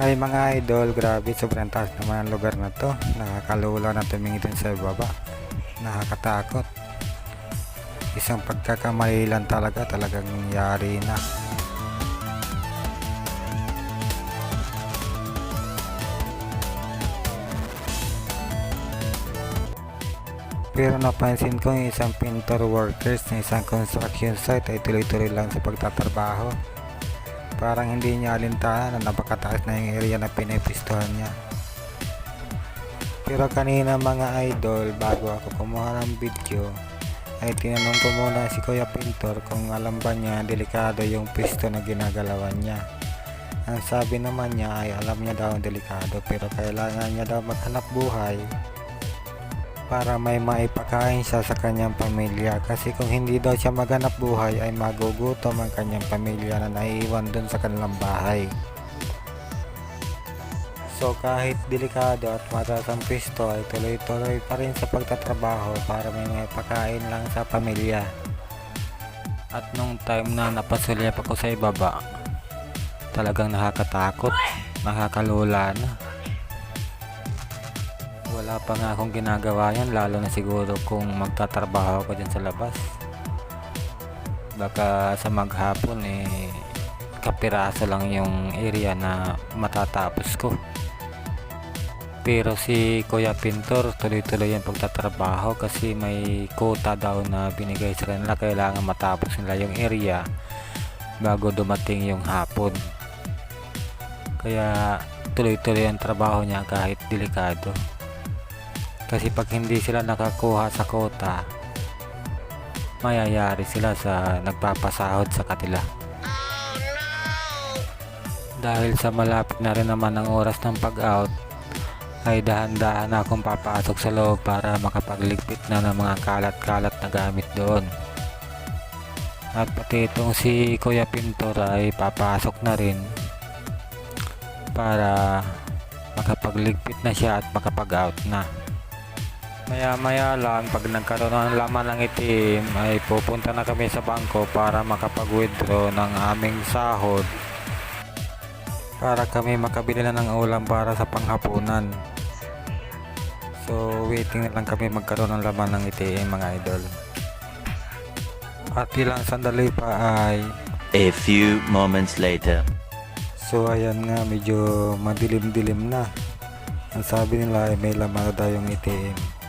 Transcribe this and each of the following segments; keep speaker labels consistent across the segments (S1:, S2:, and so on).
S1: Ay mga idol, grabe sobrang taas naman ang lugar na to. Nakakalula na tumingin sa baba. Nakakatakot. Isang pagkakamali lang talaga, talagang nangyari na. Pero napansin ko yung isang pintor workers ng isang construction site ay tuloy-tuloy lang sa pagtatrabaho. Parang hindi niya alintahan na napakataas na yung area na pinipistuhan niya. Pero kanina mga idol, bago ako kumuha ng video, ay tinanong ko muna si Kuya Pintor kung alam ba niya delikado yung pisto na ginagalawan niya. Ang sabi naman niya ay alam niya daw delikado pero kailangan niya daw maghanap buhay para may maipakain siya sa kanyang pamilya kasi kung hindi daw siya maghanap buhay ay magugutom ang kanyang pamilya na naiiwan dun sa kanilang bahay. So kahit delikado at mataas ang pisto ay tuloy-tuloy pa rin sa pagtatrabaho para may maipakain lang sa pamilya. At nung time na napasulyap ako sa ibaba, talagang nakakatakot, nakakalula na wala pa nga akong ginagawa yan lalo na siguro kung magtatrabaho ako dyan sa labas. Baka sa maghapon eh kapiraso lang yung area na matatapos ko. Pero si Kuya Pintor tuloy-tuloy yung pagtatrabaho kasi may quota daw na binigay sa kanila. Kailangan matapos nila yung area bago dumating yung hapon. Kaya tuloy-tuloy ang trabaho niya kahit delikado kasi pag hindi sila nakakuha sa kota, mayayari sila sa nagpapasahod sa kanila. Dahil sa malapit na rin naman ang oras ng pag-out, ay dahan-dahan akong papasok sa loob para makapagligpit na ng mga kalat-kalat na gamit doon. At pati itong si Kuya Pintor ay papasok na rin para makapagligpit na siya at makapag-out na. Maya maya lang pag nagkaroon ng laman ng itim ay pupunta na kami sa bangko para makapag-withdraw ng aming sahod para kami makabili na ng ulam para sa panghapunan. So waiting na lang kami magkaroon ng laman ng itim mga idol. At ilang sandali pa ay
S2: A few moments later.
S1: So ayan nga medyo madilim-dilim na. Ang sabi nila ay may laman na daw yung itim.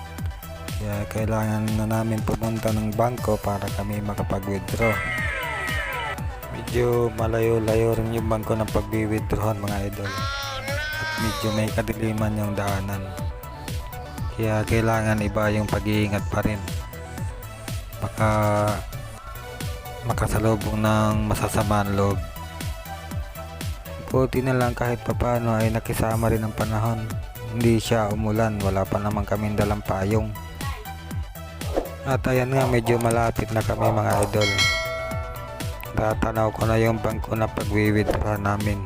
S1: Kaya kailangan na namin pumunta ng bangko para kami makapag-withdraw. Medyo malayo-layo rin yung bangko ng pag-withdrawan mga idol. At medyo may kadiliman yung daanan. Kaya kailangan iba yung pag-iingat pa rin. Baka makasalubong ng masasamaan loob. Buti na lang kahit papano ay nakisama rin ang panahon. Hindi siya umulan, wala pa naman kaming dalang payong. At ayan nga, medyo malapit na kami mga idol. Tatanaw ko na yung bangko na pag-withdraw namin.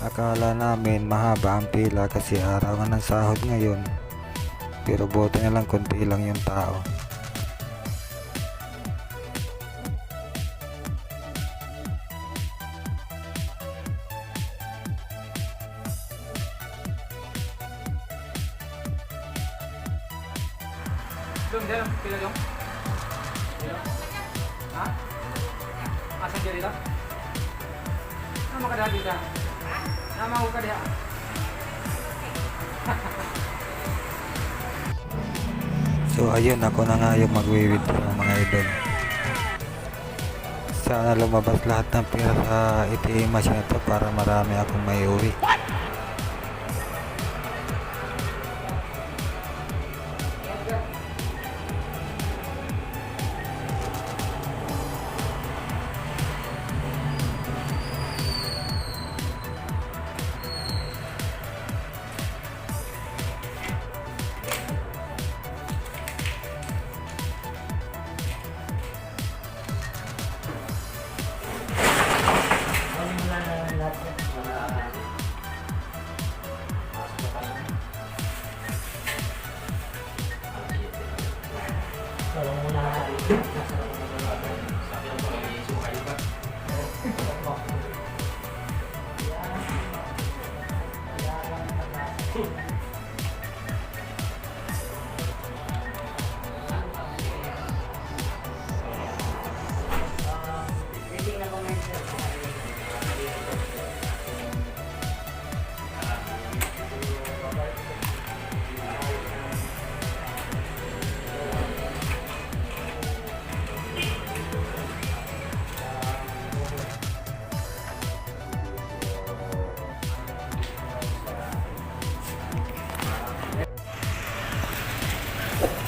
S1: Akala namin mahaba ang pila kasi araw nga ng sahod ngayon. Pero buti na lang konti lang yung tao.
S3: Dong, dong, pila dong. Dong. Ha? Asan dia dito? Nama ka dito? Nama ko ka diha.
S1: So ayun, ako na nga yung magwi-withdraw mga idol. Sana lumabas lahat ng pera sa ATM machine na to para marami akong may uwi. Walang muna natin. Nasarap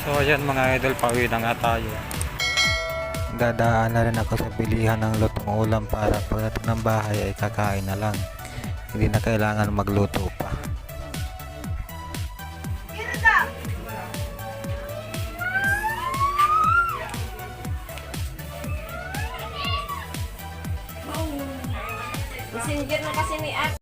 S1: So ayan mga idol, pauwi na nga tayo. Dadaan na rin ako sa bilihan ng lutong ulam para pagdating ng bahay ay kakain na lang. Hindi na kailangan magluto pa.
S4: Messenger na kasi ni At.